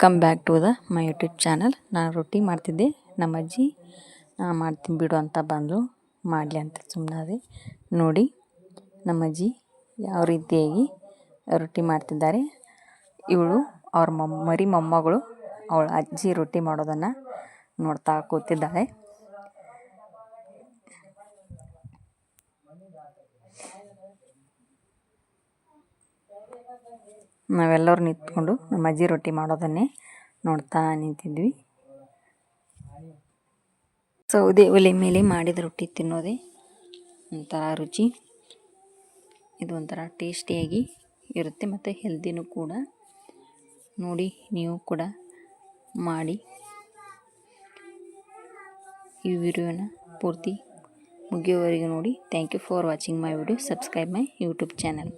Welcome back to the my YouTube channel ನಾನು ರೊಟ್ಟಿ ಮಾಡ್ತಿದ್ದೆ. ನಮ್ಮ ಅಜ್ಜಿ ಮಾಡ್ತೀನಿ ಬಿಡು ಅಂತ ಬಂದು ಮಾಡಲಿ ಅಂತ ಸುಮ್ಮನಾದೆ ನೋಡಿ, ನಮ್ಮ ಅಜ್ಜಿ ಯಾವ ರೀತಿಯಾಗಿ ರೊಟ್ಟಿ ಮಾಡ್ತಿದ್ದಾರೆ. ಇವಳು ಅವ್ರ ಮೊಮ್ಮ ಮರಿ ಮೊಮ್ಮಗಳು, ಅವಳ ಅಜ್ಜಿ ರೊಟ್ಟಿ ಮಾಡೋದನ್ನು ನೋಡ್ತಾ ಕೂತಿದ್ದಾಳೆ ನಾವೆಲ್ಲರೂ ನಿಂತ್ಕೊಂಡು ನಮ್ಮ ಅಜ್ಜಿ ರೊಟ್ಟಿ ಮಾಡೋದನ್ನೇ ನೋಡ್ತಾ ನಿಂತಿದ್ವಿ. ಸೌದೆ ಒಲೆ ಮೇಲೆ ಮಾಡಿದ ರೊಟ್ಟಿ ತಿನ್ನೋದೇ ಒಂಥರ ರುಚಿ. ಇದು ಒಂಥರ ಟೇಸ್ಟಿಯಾಗಿ ಇರುತ್ತೆ ಮತ್ತು ಹೆಲ್ದಿನೂ ಕೂಡ. ನೋಡಿ, ನೀವು ಕೂಡ ಮಾಡಿ. ಈ ವಿಡಿಯೋನ ಪೂರ್ತಿ ಮುಗಿಯೋವರೆಗೂ ನೋಡಿ. Thank you for watching my video subscribe my YouTube channel